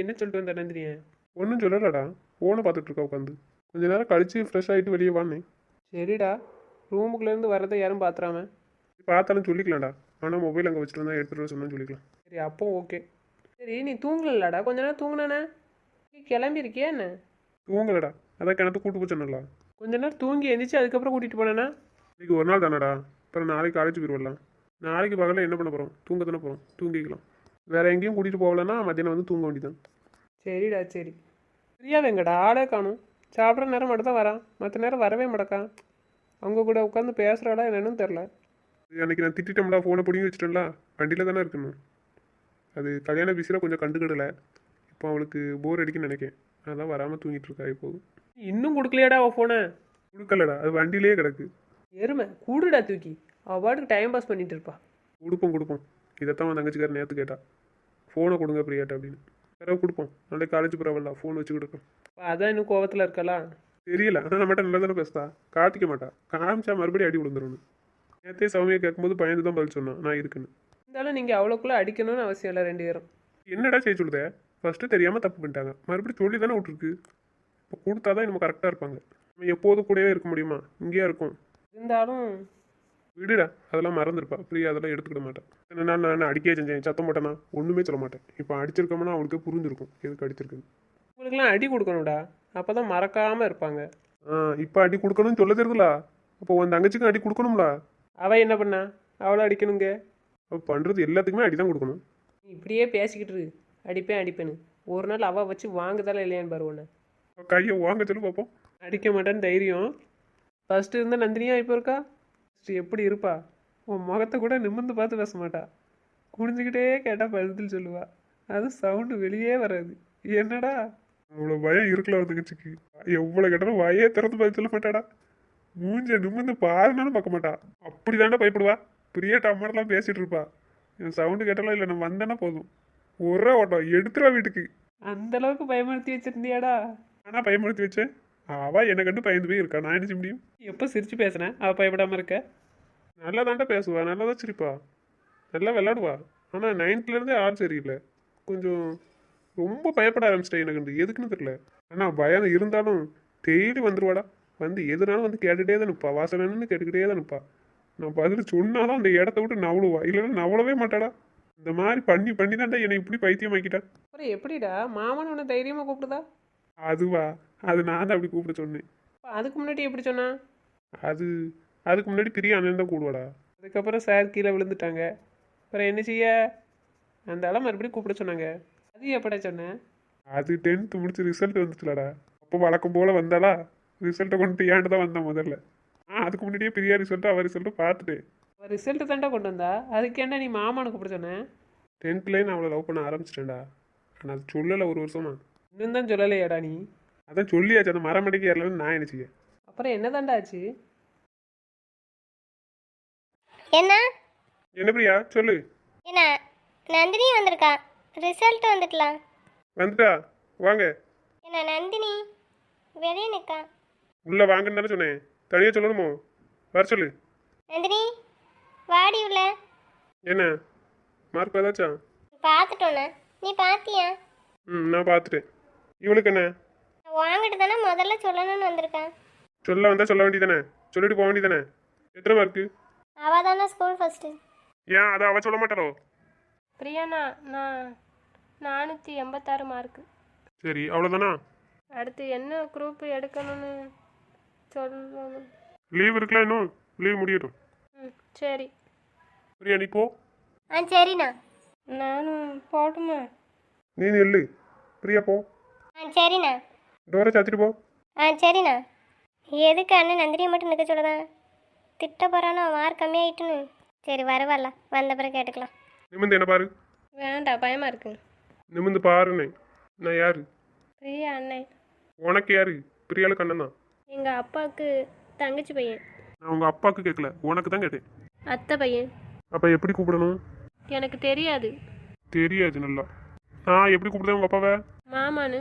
என்ன சொல்லிட்டு வந்த நந்தினியை? ஒன்றும் சொல்லலடா. ஃபோனை பார்த்துட்டு இருக்கா உட்காந்து. கொஞ்ச நேரம் கழிச்சு ஃப்ரெஷ் ஆகிட்டு வெளியே வானேன். சரிடா. ரூமுக்குள்ளேருந்து வரதை யாரும் பார்த்துறாம பார்த்தாலும் சொல்லிக்கலாம்டா. ஆனால் மொபைல் அங்கே வச்சுட்டு வந்தா எடுத்துகிட்டு வர சொன்னா சொல்லிக்கலாம். சரி அப்போ ஓகே சரி நீ தூங்கலடா. கொஞ்ச நேரம் தூங்கினானே. நீ கிளம்பி இருக்கியா என்ன? தூங்கலடா. அதான் கிணத்து கூட்டு போய் சொன்னல கொஞ்ச நேரம் தூங்கி எந்திரிச்சு அதுக்கப்புறம் கூட்டிகிட்டு போனேன்னா இன்னைக்கு ஒரு நாள் தானடா. அப்புறம் நாளைக்கு காலேஜ் போயிடுவலாம் நாளைக்கு பகலில் என்ன பண்ண போகிறோம் தூங்க தானே போகிறோம் தூங்கிக்கலாம். வேற எங்கேயும் கூட்டிகிட்டு போகலன்னா மத்தியானம் வந்து தூங்க வேண்டியதான் சரிடா சரி. பிரியா வெங்கடா ஆளே காணும். சாப்பிட்ற நேரம் மட்டும் தான் வரான் மற்ற நேரம் வரவே மாட்டக்கான் அவங்க கூட உட்காந்து பேசுகிறாளா என்னன்னு தெரில அன்னைக்கு நான் திட்டிட்டோம்டா ஃபோனை பிடிங்கி வச்சிட்டேன்ல வண்டியில் தானே இருக்கணும். அது கல்யாண பிஸியில் கொஞ்சம் கண்டுக்கிடலை. இப்போ அவளுக்கு போர் அடிக்குன்னு நினைக்கேன். அதான் வராமல் தூங்கிட்டு இருக்கா இப்போ. இன்னும் கொடுக்கலையாடா அவள் ஃபோனை கொடுக்கலடா அது வண்டியிலே கிடக்கு. எருமை கூடுடா தூக்கி. அவள் பாட்டுக்கு டைம் பாஸ் பண்ணிட்டு இருப்பா. கொடுப்போம் கொடுப்போம். இதைத்தான் தங்கச்சிக்கார நேற்று கேட்டா. ஃபோனை கொடுங்க பிரியாட்ட அப்படின்னு. யாராவது கொடுப்போம். நாளைக்கு காலேஜ் போகிறவல்ல ஃபோன் வச்சு கொடுக்கும் அப்ப அதான் இன்னும் கோவத்தில் இருக்கலா? தெரியல. ஆனால் நம்மகிட்ட நல்லா தானே பேசுதா? காட்டிக்க மாட்டா. காமிச்சா மறுபடியும் அடி விழுந்துருன்னு நேற்றே சௌமியா கேட்கும்போது பயந்து தான் பதில் சொன்னான். நான் இருக்குன்னு. இருந்தாலும் நீங்கள் அவ்வளோக்குள்ளே அடிக்கணும்னு அவசியம் இல்லை ரெண்டு பேரும். என்னடா செய்ய சொல்லுதே? ஃபஸ்ட்டு தெரியாமல் தப்பு பண்ணிட்டாங்க. மறுபடியும் சொல்லி தானே விட்ருக்கு இப்போ கொடுத்தா தான் நம்ம கரெக்டாக இருப்பாங்க. நம்ம எப்போதும் கூடவே இருக்க முடியுமா? இங்கேயா இருக்கும். இருந்தாலும் விடுடா அதெல்லாம் மறந்துருப்பா. பிரியா அதெல்லாம் எடுத்துக்கிட மாட்டேன் என்ன நாள் நான் அடிக்கவே செஞ்சேன் சத்தம் போட்டேனா ஒன்றுமே சொல்ல மாட்டேன். இப்போ அடிச்சிருக்கோம்னா அவளுக்கு புரிஞ்சிருக்கும் எதுக்கு அடிச்சிருக்குன்னு. உங்களுக்குலாம் அடி கொடுக்கணும்டா. அப்போ தான் மறக்காமல் இருப்பாங்க. ஆ இப்போ அடி கொடுக்கணும்னு சொல்ல தெரியுதுல? அப்போ உன் தங்கச்சிக்கும் அடி கொடுக்கணும்ல? அவள் என்ன பண்ணா? அவளை அடிக்கணுங்க? அவள் பண்ணுறது எல்லாத்துக்குமே அடி தான் கொடுக்கணும். நீ இப்படியே பேசிக்கிட்டு இரு. அடிப்பேன் அடிப்பேன்னு. ஒரு நாள் அவள் வச்சு வாங்குதலாம் இல்லையான்னு பாரு உன்னை. கையை வாங்க சொல்லு பார்ப்போம் அடிக்க மாட்டேன்னு தைரியம். ஃபஸ்ட்டு இருந்த நந்தினியா இப்போ இருக்கா? எப்படி இருப்பா? உன் முகத்தை கூட நிமிர்ந்து பார்த்து பேச மாட்டா குனிஞ்சுக்கிட்டே கேட்டால் பதில் சொல்லுவா. அது சவுண்டு வெளியே வராது. என்னடா? அவ்வளோ பயம் இருக்கல ஒரு தங்கச்சிக்கு எவ்வளோ கேட்டாலும் வாயே திறந்து பதில் சொல்ல மாட்டாடா. மூஞ்ச நிமிர்ந்து பாருனாலும் பார்க்க மாட்டா. அப்படி பயப்படுவா. பிரியா டம்மாடெல்லாம் பேசிட்டு இருப்பா. என் சவுண்டு கேட்டாலும் இல்லை நான் வந்தேன்னா போதும். ஒரே ஓட்டம். எடுத்துருவா வீட்டுக்கு. அந்த அளவுக்கு பயமுறுத்தி வச்சிருந்தியாடா? ஆனால் பயமுறுத்தி வச்சேன். அவள் என்னை கண்டு பயந்து போய் இருக்கா நான் என்ன முடியும்? எப்போ சிரிச்சு பேசுனேன் அவள் பயப்படாமல் இருக்க. நல்லா தாண்டா பேசுவா. நல்லா தான் சிரிப்பா. நல்லா விளாடுவா ஆனால் நைன்த்லேருந்தே ஆள் சரியில்லை. கொஞ்சம் ரொம்ப பயப்பட ஆரம்பிச்சிட்டேன் எனக்கு எதுக்குன்னு தெரியல. ஆனால் பயம் இருந்தாலும் டெய்லி வந்துருவாடா. வந்து எதுனாலும் வந்து கேட்டுகிட்டே தான் நிற்பா வாசலன்னு கேட்டுக்கிட்டே தான் நிற்பா நான் பதில் சொன்னாலும் அந்த இடத்த விட்டு நவளுவா. இல்லைன்னா நவளவே மாட்டாடா. இந்த மாதிரி பண்ணி பண்ணி தான்டா என்னை இப்படி பைத்தியமாக்கிட்டா. அப்புறம் எப்படிடா? மாமன் உன்னை தைரியமாக கூப்பிடுதா? அதுவா. அது நான் தான் அப்படி கூப்பிட சொன்னேன். அதுக்கு முன்னாடி எப்படி சொன்னா? அது அதுக்கு முன்னாடி பிரியா அண்ணன் தான் கூடுவாடா. அதுக்கப்புறம் சார் கீழே விழுந்துட்டாங்க. அப்புறம் என்ன செய்ய? அந்த ஆளை மறுபடியும் கூப்பிட சொன்னாங்க. அது எப்படா சொன்னேன் அது டென்த்து முடிச்சு ரிசல்ட் வந்துச்சுலடா. அப்போ வழக்கம் போல் வந்தாளா? ரிசல்ட்டை கொண்டு ஏன்ட்டு தான் வந்தேன் முதல்ல. ஆ அதுக்கு முன்னாடியே பிரியா ரிசல்ட்டு அவள் ரிசல்ட்டு பார்த்துட்டேன். அவள் ரிசல்ட்டு தான்டா கொண்டு வந்தா. அதுக்கு என்ன நீ மாமானு கூப்பிட சொன்னேன் டென்த்லேயே நான் அவளை லவ் பண்ண ஆரம்பிச்சிட்டேன்டா. ஆனால் அது சொல்லலை ஒரு வருஷமா. இன்னும் தான் சொல்லலையாடா நீ? அதான் சொல்லியாச்சு அந்த மரமடைக்கு ஏறலன்னு நான் என்ன செய்ய அப்புறம் என்ன தாண்டா ஆச்சு? என்ன? என்ன பிரியா? சொல்லு. என்ன? நந்தினி வந்திருக்கா. ரிசல்ட் வந்துட்டலாம் வந்துட்டா? வாங்க. என்ன நந்தினி? வெளியே நிற்கா உள்ளே வாங்கன்னு தானே சொன்னேன். தனியாக சொல்லணுமோ? வர சொல்லு. நந்தினி வாடி உள்ள. என்ன? மார்க் ஏதாச்சா பார்த்துட்டோண்ணே நீ பார்த்தியா ம் நான் பார்த்துட்டேன் இவளுக்கு என்ன? வாங்கிட்டு தானே முதல்ல சொல்லணும்னு வந்திருக்கேன். சொல்ல வந்தால் சொல்ல வேண்டியதானே சொல்லிட்டு போக வேண்டியதானே எத்தனை மார்க்கு அவள் தானே ஸ்கூல் ஃபஸ்ட்டு ஏன் அதை அவள் சொல்ல மாட்டாளோ? பிரியாண்ணா நான் நானூற்றி எண்பத்தாறு மார்க்கு சரி அவ்வளோதானா அடுத்து என்ன குரூப் எடுக்கணும்னு சொல்லணும். லீவ் இருக்கலாம் இன்னும். லீவ் முடியட்டும். ம் சரி. பிரியா நீ போ. ஆ சரிண்ணா. நானும் போட்டுமா? நீ நில்லு பிரியா போ. ஆ சரிண்ணா. டோரை சாத்திட்டு போ. ஆ சரிண்ணா. எதுக்கு அண்ணன் நந்தினியை மட்டும் நிற்க சொல்லுதான் திட்ட போகிறானோ மார்க் கம்மியாயிட்டுன்னு. சரி வரவால வந்த பிறகு கேட்டுக்கலாம். நிமிந்து என்ன பாரு. வேண்டாம் பயமாக இருக்கு. நிமிந்து பாருன்னு நான் யாரு? பிரியா அண்ணன். உனக்கு யாரு? பிரியாளுக்கு அண்ணன் தான். எங்கள் அப்பாவுக்கு தங்கச்சி பையன். நான் உங்கள் அப்பாவுக்கு கேட்கல உனக்கு தான் கேட்டேன். அத்தை பையன். அப்போ எப்படி கூப்பிடணும்? எனக்கு தெரியாது. தெரியாது நல்லா. நான் எப்படி கூப்பிடுதேன் உங்கள் அப்பாவை? மாமான்னு.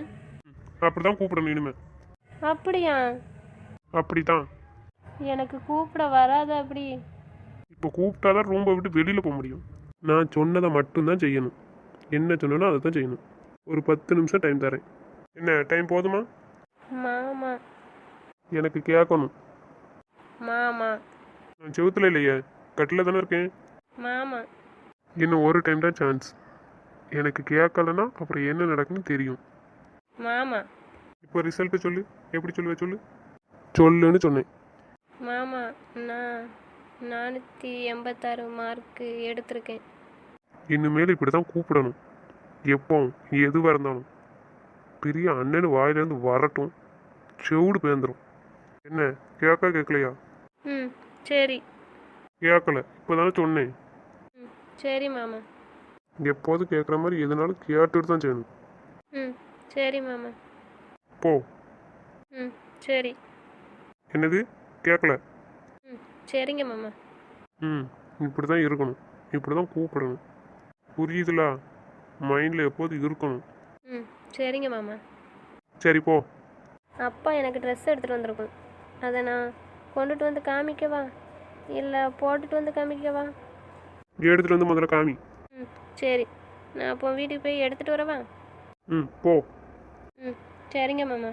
அப்படி தான் கூப்பிடணும் இனிமே. அப்படியா? அப்படி தான் எனக்கு கூப்பிட வராது அப்படி. இப்போ கூப்பிட்டா தான் ரூம்பை விட்டு வெளியில் போக முடியும். நான் சொன்னதை மட்டும்தான் செய்யணும். என்ன சொன்னனோ அதை தான் செய்யணும். ஒரு பத்து நிமிஷம் டைம் தரேன். என்ன டைம் போதுமா? மாமா. எனக்கு கேட்கணும். மாமா. நான் செவுத்துல இல்லையே கட்டில் தானே இருக்கேன்? மாமா. இன்னும் ஒரு டைம் தான் சான்ஸ் எனக்கு கேட்கலன்னா அப்புறம் என்ன நடக்குன்னு தெரியும். மாமா இப்போ ரிசல்ட்டு சொல்லு. எப்படி சொல்லுவ சொல்லு? சொல்லுன்னு சொன்னேன். மாமா நான் நானூற்றி எண்பத்தாறு மார்க்கு எடுத்திருக்கேன். இனிமேல் இப்படி தான் கூப்பிடணும். எப்போ எதுவாக இருந்தாலும். பெரிய அண்ணன் வாயிலேருந்து வரட்டும். செவுடு பேந்துடும் என்ன கேட்க கேட்கலையா ம் சரி. கேட்கல இப்போ தானே சொன்னேன். ம் சரி மாமா. எப்போது கேட்குற மாதிரி எதுனாலும் கேட்டுட்டு தான் செய்யணும். ம். சரி மாமா. போ. ம் சரி. என்னது? கேட்கல ம் சரிங்க மாமா. ம் இப்படி தான் இருக்கணும். இப்படி தான் கூப்பிடணும். புரியுதுல? மைண்டில் எப்போதும் இருக்கணும்? ம் சரிங்க மாமா. சரி போ. அப்பா எனக்கு ட்ரெஸ் எடுத்துகிட்டு வந்திருக்கும் அதை நான் கொண்டுட்டு வந்து காமிக்கவா? இல்லை போட்டுட்டு வந்து காமிக்கவா? எடுத்துகிட்டு வந்து முதல்ல காமி. ம் சரி. நான் அப்போ வீட்டுக்கு போய் எடுத்துகிட்டு வரவா? ம் போ. ம் சரிங்க மாமா.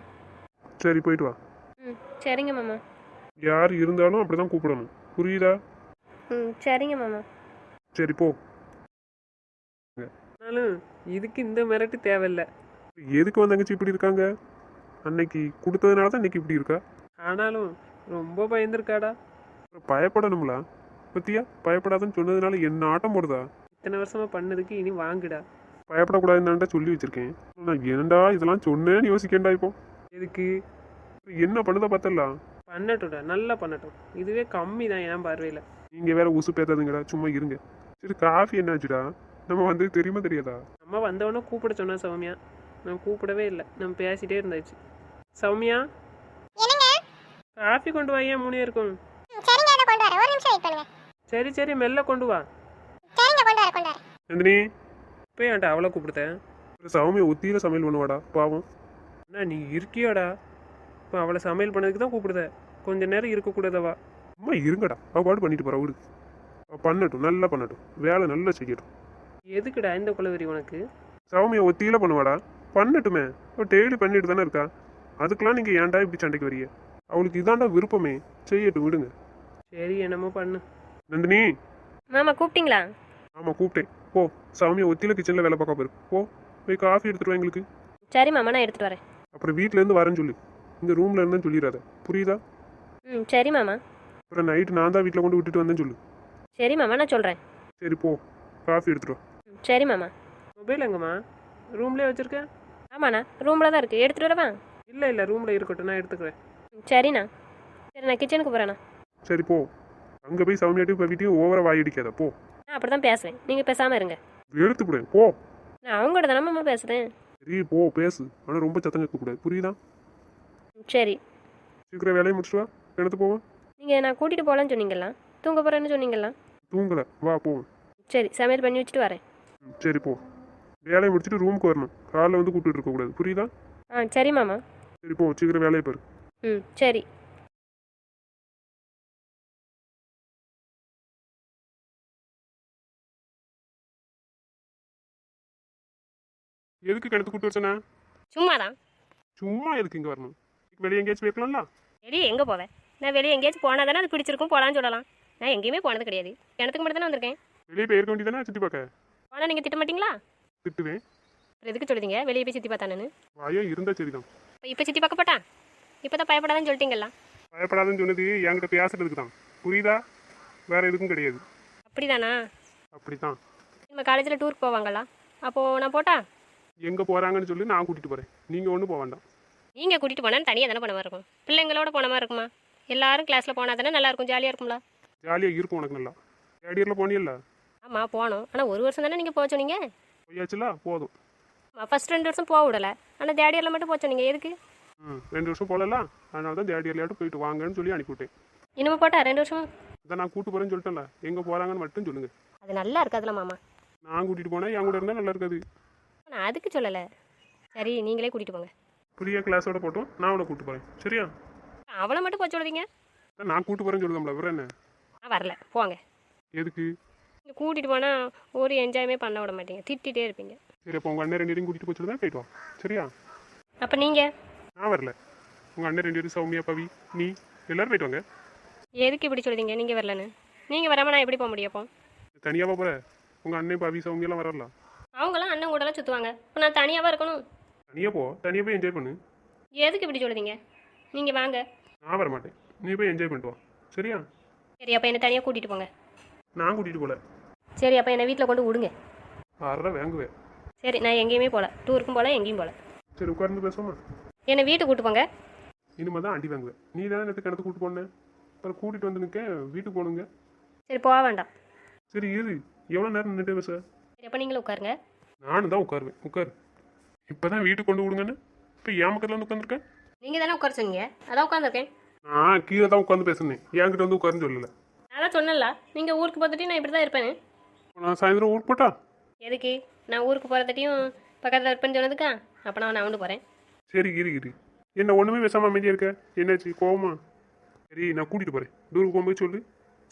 சரி போயிட்டு வா. ம் சரிங்க மாமா. யார் இருந்தாலும் அப்படி தான் கூப்பிடணும். புரியுதா? ம் சரிங்க மாமா. சரி போ. ஆனாலும் இதுக்கு இந்த மிரட்டு தேவையில்லை. எதுக்கு வந்த தங்கச்சி இப்படி இருக்காங்க? அன்னைக்கு கொடுத்ததுனால தான் இன்னைக்கு இப்படி இருக்கா? ஆனாலும் ரொம்ப பயந்துருக்காடா. பயப்படணும்ல. பத்தியா? பயப்படாதுன்னு சொன்னதுனால என்ன ஆட்டம் போடுதா? இத்தனை வருஷமா பண்ணதுக்கு இனி வாங்குடா. பயப்படக்கூடாதுன்னு சொல்லி வச்சிருக்கேன். நான் ஏன்டா இதெல்லாம் சொன்னேன்னு யோசிக்கேன்டா இப்போ. எதுக்கு? என்ன பண்ணுதா பார்த்தலாம் பண்ணட்டும்டா நல்லா பண்ணட்டும். இதுவே கம்மி தான் என் பார்வையில். நீங்க வேற உசு பேத்தாதுங்கடா சும்மா இருங்க. சரி காஃபி என்னாச்சுடா நம்ம வந்து தெரியுமா தெரியாதா? அம்மா வந்தவொடனே கூப்பிட சொன்னா சௌமியா. நான் கூப்பிடவே இல்லை. நம்ம பேசிட்டே இருந்தாச்சு. சௌமியா? என்னங்க? காஃபி கொண்டு வா ஏன் மூணு இருக்கும்? ம், சரிங்க அதை கொண்டு வரேன். ஒரு நிமிஷம் வெயிட் பண்ணுங்க. சரி சரி மெல்ல கொண்டு வா. சரிங்க கொண்டு வரேன் கொண்டு வரேன். நந்தினி இப்போ ஏன்டா அவளை கூப்பிடுத்தேன் சௌமிய ஒத்தியில சமையல் பண்ணுவாடா பாவம். அண்ணா நீ இருக்கியோடா? இப்போ அவளை சமையல் பண்ணதுக்கு தான் கூப்பிடுத. கொஞ்ச நேரம் இருக்கக்கூடாதவா? அம்மா இருங்கடா அவ பாடு பண்ணிட்டு போறா விடு. அவ பண்ணட்டும் நல்லா பண்ணட்டும். வேலை நல்லா செய்யட்டும். எதுக்குடா இந்த குலவெறி உனக்கு? சௌமிய ஒத்தியில பண்ணுவாடா பண்ணட்டுமே. அவள் டெய்லி பண்ணிட்டு தானே இருக்கா. அதுக்கெல்லாம் நீங்க ஏன்டா இப்படி சண்டைக்கு வரீங்க? அவளுக்கு இதாண்டா விருப்பமே. செய்யட்டும் விடுங்க. சரி என்னமோ பண்ணு. நந்தினி. மாமா கூப்பிட்டீங்களா? ஆமாம் கூப்பிட்டேன். போ சௌமியா ஒத்தியில கிச்சனில் வேலை பார்க்க போயிரு. போ போய் காஃபி எடுத்துட்டு வா எங்களுக்கு. சரி மாமா நான் எடுத்துகிட்டு வரேன். அப்புறம் வீட்டிலேருந்து வரேன்னு சொல்லு. இந்த ரூமில் இருந்தேன்னு சொல்லிடாத. புரியுதா? ம் சரி மாமா. அப்புறம் நைட்டு நான் தான் வீட்டில் கொண்டு விட்டுட்டு வந்தேன்னு சொல்லு. சரி மாமா நான் சொல்கிறேன் சரி போ. காஃபி எடுத்துட்டு வா. ம் சரி மாமா. மொபைல் எங்கம்மா? ரூம்லேயே வச்சுருக்கேன் ஆமாண்ணா ரூமில் தான் இருக்குது எடுத்துகிட்டு வரவா? இல்லை இல்லை ரூமில் இருக்கட்டும் நான் எடுத்துக்கிறேன். ம், சரிண்ணா. சரி நான் கிச்சனுக்கு போகிறேண்ணா சரி போ. அங்கே போய் சௌமியாட்டையும் பவிட்டையும் ஓவரா வாய் அடிக்காத. போ. அப்படி தான் பேசுவேன். நீங்கள் பேசாமல் இருங்க. எடுத்து போடு போ. நான் அவங்கள்ட்ட தானே மாமா பேசுகிறேன் சரி போ பேசு. ஆனால் ரொம்ப சத்தம் கேட்கக்கூடாது புரியுதா? சரி. சீக்கிரம் வேலையை முடிச்சுட்டு வா. எடுத்து போவோம் நீங்கள் நான் கூட்டிகிட்டு போகலான்னு சொன்னீங்களா தூங்க போகிறேன்னு சொன்னீங்களா தூங்கலை. வா போவோம் சரி சமையல் பண்ணி வச்சுட்டு வரேன். ம், சரி போ. வேலையை முடிச்சுட்டு ரூமுக்கு வரணும். காலைல வந்து கூப்பிட்டு இருக்கக்கூடாது புரியுதா? ஆ சரி மாமா. சரி போ. சீக்கிரம் வேலையை பாரு. ம் சரி. எதுக்கு கிணத்து கூப்பிட்டு வச்சேனா சும்மா தான் சும்மா எதுக்கு இங்கே வரணும்? வெளியே எங்கேயாச்சும் வைக்கலாம்ல வெளியே எங்கே போவேன் நான் வெளியே எங்கேயாச்சும் போனால் தானே அது பிடிச்சிருக்கும் போகலான்னு சொல்லலாம். நான் எங்கேயுமே போனது கிடையாது. கிணத்துக்கு மட்டும் தானே வந்திருக்கேன். வெளியே போய் இருக்க வேண்டியதானே சுற்றி பார்க்க? போனால் நீங்கள் திட்ட மாட்டீங்களா? திட்டுவேன். அப்புறம் எதுக்கு சொல்லுதீங்க வெளியே போய் சுற்றி பார்த்தானு வாயோ இருந்தா சரிதான். இப்போ இப்போ சுற்றி பார்க்க போட்டா இப்போ தான் பயப்படாதான்னு சொல்லிட்டீங்களா பயப்படாதுன்னு சொன்னது என்கிட்ட பேசுறதுக்கு தான். புரியுதா? வேற எதுக்கும் கிடையாது. அப்படிதானா? அப்படித்தான். நம்ம காலேஜில் டூருக்கு போவாங்களா? அப்போது நான் போட்டா? எங்கே போகிறாங்கன்னு சொல்லி நான் கூட்டிகிட்டு போகிறேன் நீங்கள் ஒன்றும் போக வேண்டாம். நீங்கள் கூட்டிகிட்டு போனால் தனியாக தானே போன மாதிரி இருக்கும். பிள்ளைங்களோட போன மாதிரி இருக்குமா? எல்லாரும் கிளாஸில் போனால் தானே நல்லா இருக்கும் ஜாலியாக இருக்கும்ல? ஜாலியாக இருக்கும் உனக்கு நல்லா. தேர்ட் இயரில் போனியல்ல ஆமாம் போனோம். ஆனால் ஒரு வருஷம் தானே நீங்கள் போக சொன்னீங்க? போயாச்சுல? போதும். ஃபஸ்ட் ரெண்டு வருஷம் போக விடலை. ஆனால் தேர்ட் இயரில் மட்டும் போக சொன்னீங்க. எதுக்கு? ம் ரெண்டு வருஷம் போகல அதனால தான் தேர்ட் இயர்லையாட்டும் போயிட்டு வாங்கன்னு சொல்லி அனுப்பிவிட்டேன். இனிமே போட்டா ரெண்டு வருஷம்? அதான் நான் கூட்டு போகிறேன்னு சொல்லிட்டேன்ல. எங்கே போகிறாங்கன்னு மட்டும் சொல்லுங்கள் அது நல்லா இருக்காதுல மாமா. நான் கூட்டிகிட்டு போனால் என் கூட இருந்தால் நல்லா இருக்காது. நான் அதுக்கு சொல்லலை. சரி நீங்களே கூட்டிகிட்டு போங்க. ஃப்ரீயாக கிளாஸோட போட்டோம். நான் அவளை கூட்டு போகிறேன் சரியா? அவளை மட்டும் போக சொல்லுவீங்க நான் கூட்டு போகிறேன்னு சொல்லுதாம்ல அப்புறம் என்ன? நான் வரல. போங்க. எதுக்கு? கூட்டிகிட்டு போனால் ஒரு என்ஜாயுமே பண்ண விட மாட்டீங்க. திட்டிகிட்டே இருப்பீங்க. சரி அப்போ உங்கள் அண்ணன் ரெண்டு பேரையும் கூட்டிகிட்டு போச்சு தான் போயிட்டு வா. சரியா? அப்போ நீங்கள் நான் வரல. உங்கள் அண்ணன் ரெண்டு பேரும் சௌமியா பவி நீ எல்லாரும் போயிட்டு வாங்க. எதுக்கு இப்படி சொல்லுதீங்க நீங்கள் வரலன்னு. நீங்கள் வராமல் நான் எப்படி போக முடியும் அப்போ? தனியாக போகிற உங்கள் அண்ணன் பவி சௌமியெல்லாம் வரலாம் அவங்களாம் அண்ணன் கூடலாம் சுற்றுவாங்க இப்போ நான் தனியாகவா இருக்கணும். தனியாக போ. தனியாக போய் என்ஜாய் பண்ணு. எதுக்கு இப்படி சொல்லுதீங்க நீங்கள் வாங்க. நான் வர மாட்டேன். நீ போய் என்ஜாய் பண்ணிட்டு வா. சரியா? சரி அப்போ என்னை தனியாக கூட்டிகிட்டு போங்க. நான் கூட்டிகிட்டு போகல சரி அப்போ என்னை வீட்டில் கொண்டு விடுங்க வர வாங்குவேன். சரி நான் எங்கேயுமே போகல டூருக்கும் போகல எங்கேயும் போகல சரி உட்கார்ந்து பேசுவோமா? என்னை வீட்டுக்கு கூட்டு போங்க. இனிமே தான் அடி வாங்குவேன். நீ தானே நேற்று கிணத்து கூட்டு போனேன் அப்புறம் கூட்டிகிட்டு வந்து நிற்க வீட்டுக்கு போகணுங்க. சரி போக வேண்டாம். சரி இரு. எவ்வளோ நேரம் நின்றுட்டு பேச. அப்போ நீங்களும் உட்காருங்க. நானும் தான் உட்காருவேன். உட்காரு. இப்போ தான் வீட்டுக்கு கொண்டு விடுங்கன்னு? இப்போ என் பக்கத்தில் வந்து உட்காந்துருக்கேன் நீங்கள் தானே உட்கார சொன்னீங்க? அதான் உட்காந்துருக்கேன் நான் கீழே தான் உட்காந்து பேசுனேன். என்கிட்ட வந்து உட்காருன்னு சொல்லலை. நான் தான் சொன்னல நீங்கள் ஊருக்கு போகிறதுட்டையும் நான் இப்படி தான் இருப்பேன் நான் சாயந்தரம் ஊருக்கு போட்டா? எதுக்கு? நான் ஊருக்கு போகிறதுட்டையும் பக்கத்தில் இருப்பேன்னு சொன்னதுக்கா? அப்போ நான் நான் போகிறேன் சரி இரு இரு. என்ன ஒன்றுமே பேசாமல் அமைதியாக இருக்க? என்னாச்சு? கோவமா? சரி நான் கூட்டிகிட்டு போகிறேன் டூருக்கு போகும்போது சொல்லு.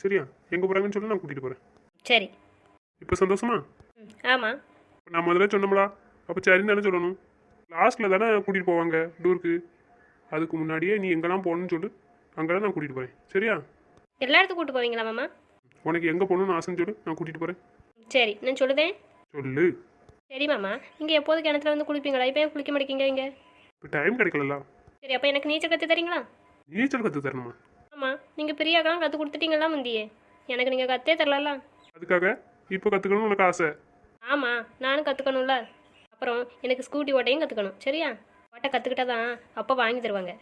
சரியா? எங்கே போகிறாங்கன்னு சொல்லி நான் கூட்டிகிட்டு போகிறேன் சரி. இப்போ சந்தோஷமா? ஆமாம் நான் முதல்ல சொன்னோம்லா அப்போ சரின்னு தானே சொல்லணும். லாஸ்ட்டில் தானே கூட்டிகிட்டு போவாங்க டூருக்கு. அதுக்கு முன்னாடியே நீ எங்கெல்லாம் போகணும்னு சொல்லு அங்கெல்லாம் நான் கூட்டிகிட்டு போகிறேன் சரியா? எல்லா இடத்துக்கும் கூட்டு போவீங்களா மாமா? உனக்கு எங்கே போகணும்னு ஆசைன்னு சொல்லு நான் கூட்டிகிட்டு போகிறேன் சரி நான் சொல்லுதேன். சொல்லு. சரி மாமா நீங்கள் எப்போது கிணத்துல வந்து குளிப்பீங்களா? இப்போ ஏன் குளிக்க மாட்டேங்க இங்கே? இப்போ டைம் கிடைக்கலல்ல. சரி அப்போ எனக்கு நீச்சல் கற்று தரீங்களா? நீச்சல் கற்று தரணுமா? ஆமாம் நீங்கள் பிரியாக்கெல்லாம் கற்றுக் கொடுத்துட்டீங்களா முந்தியே. எனக்கு நீங்கள் கற்றே தரல அதுக்காக இப்போ கற்றுக்கணும்னு உனக்கு ஆசை. ஆமாம் நானும் கற்றுக்கணும்ல அப்புறம் எனக்கு ஸ்கூட்டி ஓட்டையும் கற்றுக்கணும் சரியா? ஓட்ட கற்றுக்கிட்டா தான் அப்போ வாங்கி தருவாங்க.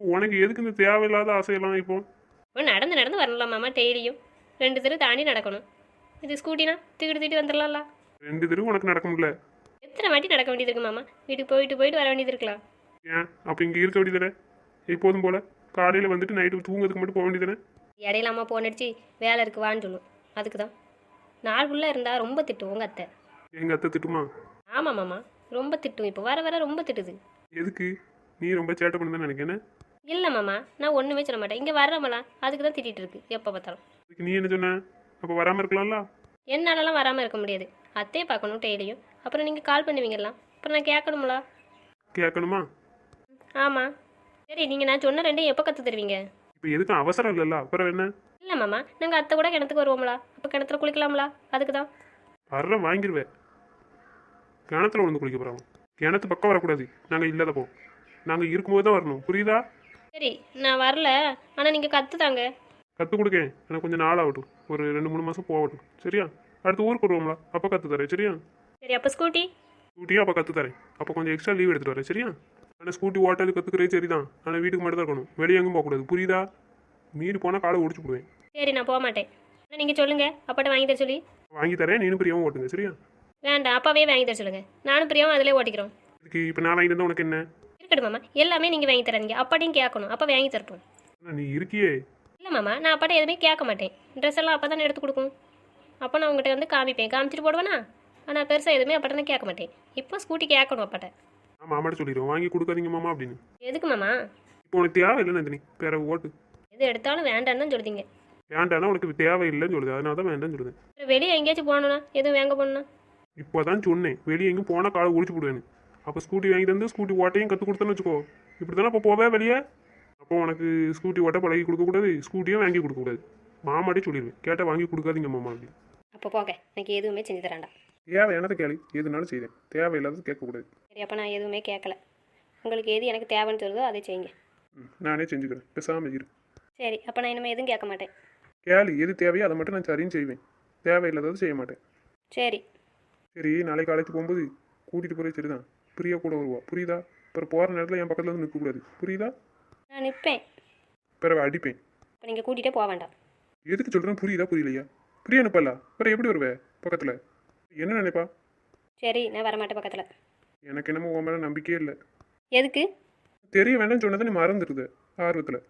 உனக்கு எதுக்கு இந்த தேவையில்லாத ஆசையெல்லாம் இப்போ? இப்போ நடந்து நடந்து வரலாம் மாமா டெய்லியும். ரெண்டு தெரு தாண்டி நடக்கணும். இது ஸ்கூட்டினா தூக்கிட்டு தூக்கிட்டு வந்துடலாம்ல. ரெண்டு தெரு உனக்கு நடக்க முடியல எத்தனை வாட்டி நடக்க வேண்டியது இருக்கு மாமா? வீட்டுக்கு போயிட்டு போயிட்டு வர வேண்டியது இருக்கலாம். ஏன்? அப்போ இங்கே இருக்க வேண்டியதானே எப்போதும் போல. காலையில் வந்துட்டு நைட்டு தூங்குறதுக்கு மட்டும் போக வேண்டியதானே இடையில அம்மா போன் அடிச்சு வேலை இருக்கு வான்னு சொல்லும் அதுக்கு தான் நாள் ஃபுல்லாக இருந்தால் ரொம்ப திட்டும் உங்கள் அத்தை. எங்கள் அத்தை திட்டுமா? ஆமாம் மாமா ரொம்ப திட்டும். இப்போ வர வர ரொம்ப திட்டுது. எதுக்கு? நீ ரொம்ப சேட்டை பண்ணுதான் நினைக்கிறேன். இல்லை மாமா நான் ஒன்றுமே சொல்ல மாட்டேன். இங்கே வர்றமலா அதுக்கு தான் திட்டிகிட்டு இருக்கு. எப்போ பார்த்தாலும். அதுக்கு நீ என்ன சொன்ன? அப்போ வராமல் இருக்கலாம்ல? என்னாலலாம் வராமல் இருக்க முடியாது. அத்தையை பார்க்கணும் டெய்லியும். அப்புறம் நீங்கள் கால் பண்ணுவீங்கலாம் அப்புறம் நான் கேட்கணுங்களா கேட்கணுமா? ஆமாம் சரி நீங்கள் நான் சொன்ன ரெண்டையும் எப்போ கற்று தருவீங்க? இப்போ எதுக்கும் அவசரம் இல்லைல்ல? அப்புறம் என்ன? இல்லை மாமா நாங்கள் அத்தை கூட கிணத்துக்கு வருவோம்லா. அப்போ கிணத்துல குளிக்கலாம்லா. அதுக்கு தான். வர்ற வாங்கிடுவேன் கிணத்துல வந்து குளிக்க போகிறோம் கிணத்து பக்கம் வரக்கூடாது. நாங்கள் இல்லாத போ நாங்கள் இருக்கும்போது தான் வரணும். புரியுதா? சரி நான் வரல. ஆனால் நீங்கள் கற்று தாங்க கற்றுக் கொடுக்கேன். எனக்கு கொஞ்சம் நாள் ஆகட்டும். ஒரு ரெண்டு மூணு மாதம் போகட்டும். சரியா? அடுத்து ஊருக்கு வருவோம்ல. அப்போ கற்று தரேன். சரியா? சரி அப்போ ஸ்கூட்டி ஸ்கூட்டியும் அப்போ கற்று தரேன். அப்போ கொஞ்சம் எக்ஸ்ட்ரா லீவ் எடுத்துகிட்டு வரேன். சரியா? ஆனால் ஸ்கூட்டி ஓட்டாது கற்றுக்கிறதே சரி தான் ஆனால் வீட்டுக்கு மட்டும் தான் இருக்கணும். வெளியே எங்கேயும் போகக்கூடாது புரியுதா? மீறி போனால் காலை ஒடிச்சு போடுவேன். சரி நான் போக மாட்டேன் ஆனால் நீங்கள் சொல்லுங்கள் அப்பாட்ட வாங்கி தர சொல்லி. வாங்கி தரேன். நீனும் பிரியாவும் ஓட்டுங்க. சரியா? வேண்டாம் அப்பாவே வாங்கி தர சொல்லுங்கள் நானும் பிரியாவும் அதிலே ஓட்டிக்கிறோம். இதுக்கு இப்போ நான் வாங்கி தந்தா உனக்கு என்ன? இருக்கட்டும் மாமா எல்லாமே நீங்கள் வாங்கி தராதீங்க. அப்பாட்டையும் கேட்கணும். அப்பா வாங்கி தரட்டும். ஆனால் நீ இருக்கியே? இல்லை மாமா நான் அப்பாட்ட எதுவுமே கேட்க மாட்டேன். ட்ரெஸ் எல்லாம் அப்பா தானே எடுத்து கொடுக்கும். அப்போ நான் உங்கள்கிட்ட வந்து காமிப்பேன். காமிச்சிட்டு போடுவேனா? ஆனால் பெருசாக எதுவுமே அப்பாட்ட நான் கேட்க மாட்டேன். இப்போ ஸ்கூட்டி கேட்கணும் அப்பாட்ட. நான் மாமாட்ட சொல்லிடுவேன். வாங்கி கொடுக்காதீங்க மாமா அப்படின்னு. எதுக்கு மாமா? இப்போ உனக்கு தேவை இல்லை நந்தினி. பேர ஓட்டு. எது எடுத்தாலும் வேண்டான்னு தான் சொல்லுதீங்க வேண்டாம்னா உனக்கு தேவை இல்லைன்னு சொல்லுது. அதனால தான் வேண்டாம்னு சொல்லுது. அப்புறம் வெளியே எங்கேயாச்சும் போகணுன்னா எதுவும் வாங்க போகணுன்னா இப்போ தான் சொன்னேன். வெளியே எங்கேயும் போனால் காலை ஒடிச்சு போடுவேன்னு. அப்போ ஸ்கூட்டி வாங்கி தந்து ஸ்கூட்டி ஓட்டையும் கற்றுக் கொடுத்தேன்னு வச்சுக்கோ. இப்படி தானே அப்போ போவே வெளியே? அப்போ உனக்கு ஸ்கூட்டி ஓட்ட பழகி கொடுக்கக்கூடாது ஸ்கூட்டியும் வாங்கி கொடுக்கக்கூடாது மாமாட்டே சொல்லிடுவேன். கேட்டால் வாங்கி கொடுக்காதீங்க மாமா அப்படி. அப்போ போங்க. எனக்கு எதுவுமே செஞ்சு தராண்டாம் தேவையானதை கேளு. எதுனாலும் செய்தேன் தேவையில்லாதது கேட்கக்கூடாது சரி அப்போ நான் எதுவுமே கேட்கல. உங்களுக்கு எது எனக்கு தேவைன்னு சொல்லுதோ அதை செய்யுங்க. நானே செஞ்சுக்கிறேன். பேசாமல் இரு. சரி அப்போ நான் இனிமேல் எதுவும் கேட்க மாட்டேன். கேளு. எது தேவையோ அதை மட்டும் நான் சரின்னு செய்வேன். தேவையில்லாதது செய்ய மாட்டேன். சரி. சரி நாளைக்கு காலேஜ் போகும்போது கூட்டிகிட்டு போகிறது சரிதான். பிரியா கூட வருவா. புரியுதா? அப்புறம் போகிற நேரத்தில் என் பக்கத்தில் வந்து நிற்கக்கூடாது புரியுதா? நான் நிற்பேன் பிறகு அடிப்பேன். இப்போ நீங்கள் கூட்டிகிட்டே போக வேண்டாம். எதுக்கு சொல்கிறேன் புரியுதா? புரியலையா? பிரியா அனுப்பல அப்புறம் எப்படி வருவே? பக்கத்தில். என்ன நினைப்பா? சரி நான் வரமாட்டேன் பக்கத்தில். எனக்கு என்னமோ உன் மேலே நம்பிக்கையே இல்லை. எதுக்கு? தெரிய வேண்டாம்னு சொன்னதை நீ மறந்துடுது ஆர்வத்தில்.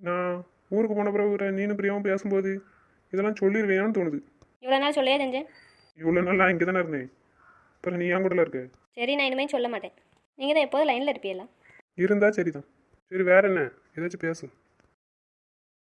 நான் ஊருக்கு போன பிறகு ஒரு நீனும் பிரியாவும் பேசும்போது இதெல்லாம் சொல்லிடுவேயான்னு தோணுது. இவ்வளோ நாள் சொல்லையே செஞ்சேன். இவ்வளோ நாள் நான் இங்கே தானே இருந்தேன். அப்புறம் நீ என் கூடல இருக்க? சரி நான் இனிமேல் சொல்ல மாட்டேன். நீங்கள் தான் எப்போதும் லைனில் இருப்பீங்களா? இருந்தா சரிதான். சரி வேற என்ன? ஏதாச்சும் பேசு.